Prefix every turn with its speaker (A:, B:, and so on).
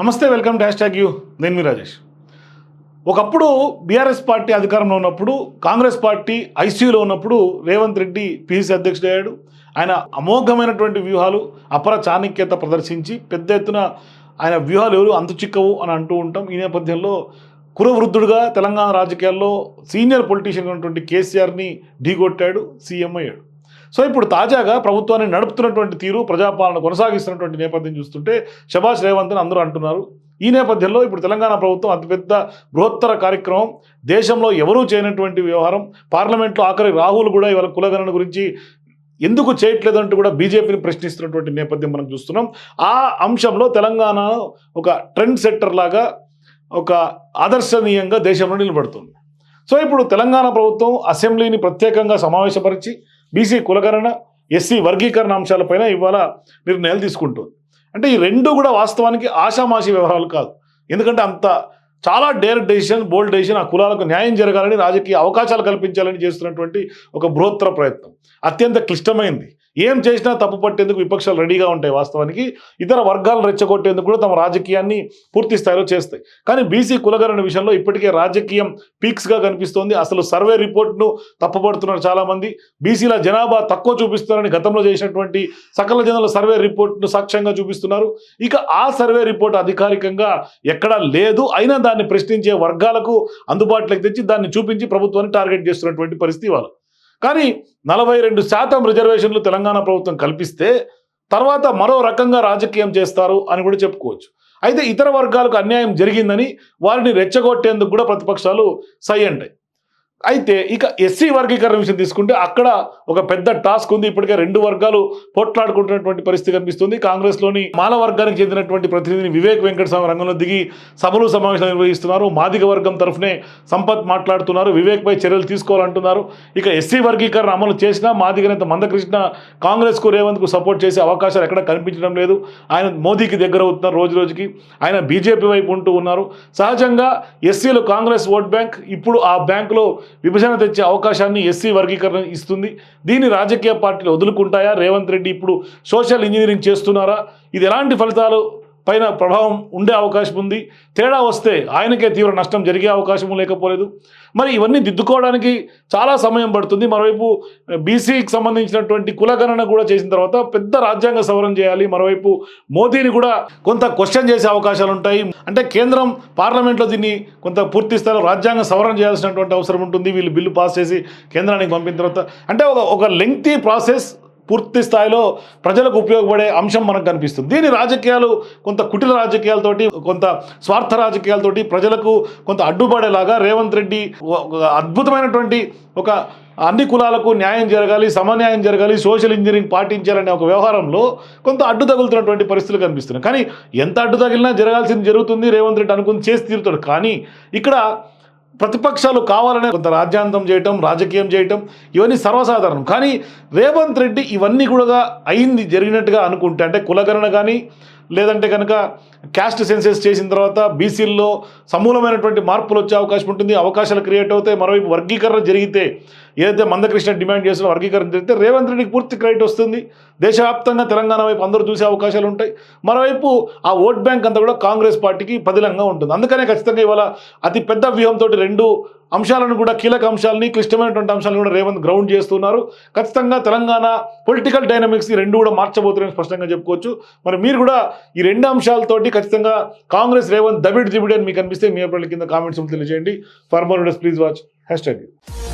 A: నమస్తే welcome dash tag you. నేను మీ రాజేష్. ఒకప్పుడు బీఆర్ఎస్ పార్టీ అధికారంలో ఉన్నప్పుడు కాంగ్రెస్ పార్టీ ఐసీయూలో ఉన్నప్పుడు రేవంత్ రెడ్డి పిసిసి అధ్యక్షుడయ్యాడు. ఆయన అమోఘమైనటువంటి వ్యూహాలు అపర చాణక్యత ప్రదర్శించి పెద్ద ఎత్తున ఆయన వ్యూహాలు ఎవరు అంతు చిక్కవు అని అంటూ ఉంటాం. ఈ నేపథ్యంలో కురవృద్ధుడుగా తెలంగాణ రాజకీయాల్లో సీనియర్ పొలిటీషియన్ ఉన్నటువంటి కేసీఆర్ని ఢీకొట్టాడు సీఎం అయ్యాడు. సో ఇప్పుడు తాజాగా ప్రభుత్వాన్ని నడుపుతున్నటువంటి తీరు ప్రజాపాలన కొనసాగిస్తున్నటువంటి నేపథ్యం చూస్తుంటే శభాష్ రేవంత్ అని అందరూ అంటున్నారు. ఈ నేపథ్యంలో ఇప్పుడు తెలంగాణ ప్రభుత్వం అతిపెద్ద బృహత్తర కార్యక్రమం దేశంలో ఎవరూ చేయనటువంటి వ్యవహారం పార్లమెంట్లో ఆఖరి రాహుల్ కూడా ఇవాళ కులగణన గురించి ఎందుకు చేయట్లేదంటూ కూడా బీజేపీని ప్రశ్నిస్తున్నటువంటి నేపథ్యం మనం చూస్తున్నాం. ఆ అంశంలో తెలంగాణ ఒక ట్రెండ్ సెట్టర్ లాగా ఒక ఆదర్శనీయంగా దేశంలో నిలబడుతుంది. సో ఇప్పుడు తెలంగాణ ప్రభుత్వం అసెంబ్లీని ప్రత్యేకంగా సమావేశపరిచి బీసీ కులగణన ఎస్సీ వర్గీకరణ అంశాలపైన ఇవాళ నిర్ణయాలు తీసుకుంటుంది. అంటే ఈ రెండు కూడా వాస్తవానికి ఆషామాషి వ్యవహారాలు కాదు. ఎందుకంటే అంత చాలా డేర్ డెసిషన్ బోల్డ్ డెసిషన్ ఆ కులాలకు న్యాయం జరగాలని రాజకీయ అవకాశాలు కల్పించాలని చేస్తున్నటువంటి ఒక బృహత్తర ప్రయత్నం. అత్యంత క్లిష్టమైంది. ఏం చేసినా తప్పు పట్టేందుకు విపక్షాలు రెడీగా ఉంటాయి వాస్తవానికి. ఇతర వర్గాలను రెచ్చగొట్టేందుకు కూడా తమ రాజకీయాన్ని పూర్తి స్థాయిలో చేస్తాయి. కానీ బీసీ కులగరణ విషయంలో ఇప్పటికే రాజకీయం పీక్స్గా కనిపిస్తోంది. అసలు సర్వే రిపోర్ట్ను తప్పుపడుతున్నారు చాలామంది. బీసీల జనాభా తక్కువ చూపిస్తున్నారని గతంలో చేసినటువంటి సకల జనాల సర్వే రిపోర్ట్ను సాక్ష్యంగా చూపిస్తున్నారు. ఇక ఆ సర్వే రిపోర్ట్ అధికారికంగా ఎక్కడా లేదు. అయినా దాన్ని ప్రశ్నించే వర్గాలకు అందుబాటులోకి తెచ్చి దాన్ని చూపించి ప్రభుత్వాన్ని టార్గెట్ చేస్తున్నటువంటి పరిస్థితి వాళ్ళు కానీ నలభై రెండు శాతం రిజర్వేషన్లు తెలంగాణ ప్రభుత్వం కల్పిస్తే తర్వాత మరో రకంగా రాజకీయం చేస్తారు అని కూడా చెప్పుకోవచ్చు. అయితే ఇతర వర్గాలకు అన్యాయం జరిగిందని వారిని రెచ్చగొట్టేందుకు కూడా ప్రతిపక్షాలు సై అంటాయి. అయితే ఇక ఎస్సీ వర్గీకరణ విషయం తీసుకుంటే అక్కడ ఒక పెద్ద టాస్క్ ఉంది. ఇప్పటికే రెండు వర్గాలు పోట్లాడుకుంటున్నటువంటి పరిస్థితి కనిపిస్తుంది. కాంగ్రెస్లోని మాల వర్గానికి చెందినటువంటి ప్రతినిధిని వివేక్ వెంకటస్వామి రంగంలో దిగి సభలు సమావేశాలు నిర్వహిస్తున్నారు. మాదిక వర్గం తరఫునే సంపత్ మాట్లాడుతున్నారు. వివేక్పై చర్యలు తీసుకోవాలంటున్నారు. ఇక ఎస్సీ వర్గీకరణ అమలు చేసినా మాదిక నేత మందకృష్ణ కాంగ్రెస్కు రేవంత్కు సపోర్ట్ చేసే అవకాశాలు ఎక్కడ కనిపించడం లేదు. ఆయన మోదీకి దగ్గర అవుతున్నారు రోజు రోజుకి. ఆయన బీజేపీ వైపు ఉంటూ ఉన్నారు. సహజంగా ఎస్సీలు కాంగ్రెస్ ఓట్ బ్యాంక్ ఇప్పుడు ఆ బ్యాంకులో విభజన తెచ్చే అవకాశాన్ని ఎస్సీ వర్గీకరణ ఇస్తుంది. దీన్ని రాజకీయ పార్టీలు వదులుకుంటాయా? రేవంత్ రెడ్డి ఇప్పుడు సోషల్ ఇంజనీరింగ్ చేస్తున్నారా? ఇది ఎలాంటి ఫలితాలు పైన ప్రభావం ఉండే అవకాశం ఉంది. తేడా వస్తే ఆయనకే తీవ్ర నష్టం జరిగే అవకాశం లేకపోలేదు. మరి ఇవన్నీ దిద్దుకోవడానికి చాలా సమయం పడుతుంది. మరోవైపు బీసీకి సంబంధించినటువంటి కులగణన కూడా చేసిన తర్వాత పెద్ద రాజ్యాంగ సవరణ చేయాలి. మరోవైపు మోదీని కూడా కొంత క్వశ్చన్ చేసే అవకాశాలు ఉంటాయి. అంటే కేంద్రం పార్లమెంట్లో దీన్ని కొంత పూర్తి స్థాయిలో రాజ్యాంగ సవరణ చేయాల్సినటువంటి అవసరం ఉంటుంది. వీళ్ళు బిల్లు పాస్ చేసి కేంద్రానికి పంపిన తర్వాత. అంటే ఒక ఒక లెంగ్తీ ప్రాసెస్ పూర్తి స్థాయిలో ప్రజలకు ఉపయోగపడే అంశం మనకు కనిపిస్తుంది. దీని రాజకీయాలు కొంత కుటిల రాజకీయాలతోటి కొంత స్వార్థ రాజకీయాలతోటి ప్రజలకు కొంత అడ్డుపడేలాగా రేవంత్ రెడ్డి అద్భుతమైనటువంటి ఒక అన్ని కులాలకు న్యాయం జరగాలి సమన్యాయం జరగాలి సోషల్ ఇంజనీరింగ్ పాటించాలనే ఒక వ్యవహారంలో కొంత అడ్డు తగులుతున్నటువంటి పరిస్థితులు కనిపిస్తున్నాయి. కానీ ఎంత అడ్డు తగిలినా జరగాల్సింది జరుగుతుంది రేవంత్ రెడ్డి అనుకుని చేసి తీరుతాడు. కానీ ఇక్కడ ప్రతిపక్షాలు కావాలనే కొంత రాజ్యాంగం చేయటం రాజకీయం చేయటం ఇవన్నీ సర్వసాధారణం. కానీ రేవంత్ రెడ్డి ఇవన్నీ కూడా అయింది జరిగినట్టుగా అనుకుంటే అంటే కులగణన కానీ లేదంటే కనుక క్యాస్ట్ సెన్సెస్ చేసిన తర్వాత బీసీల్లో సమూలమైనటువంటి మార్పులు వచ్చే అవకాశం ఉంటుంది అవకాశాలు క్రియేట్ అవుతాయి మరోవైపు వర్గీకరణ జరిగితే ఏదైతే మందకృష్ణ డిమాండ్ చేసిన వర్గీకరణ జరిగితే రేవంత్ రెడ్డికి పూర్తి క్రెడిట్ వస్తుంది. దేశవ్యాప్తంగా తెలంగాణ వైపు అందరూ చూసే అవకాశాలు ఉంటాయి. మరోవైపు ఆ ఓట్ బ్యాంక్ అంతా కూడా కాంగ్రెస్ పార్టీకి పదిలంగా ఉంటుంది. అందుకనే ఖచ్చితంగా ఇవాళ అతి పెద్ద వ్యూహంతో రెండు అంశాలను కూడా కీలక అంశాలని క్లిష్టమైనటువంటి అంశాలను కూడా రేవంత్ గ్రౌండ్ చేస్తున్నారు. ఖచ్చితంగా తెలంగాణ పొలిటికల్ డైనమిక్స్ ఈ రెండు కూడా మార్చబోతున్నాయని స్పష్టంగా చెప్పుకోవచ్చు. మరి మీరు కూడా ఈ రెండు అంశాలతోటి ఖచ్చితంగా కాంగ్రెస్ రేవంత్ దబిడ్ దిబిడి అని మీకు అనిపిస్తే మీ అభిప్రాయాల కింద కామెంట్స్ తెలియజేయండి. Farmer please watch hashtag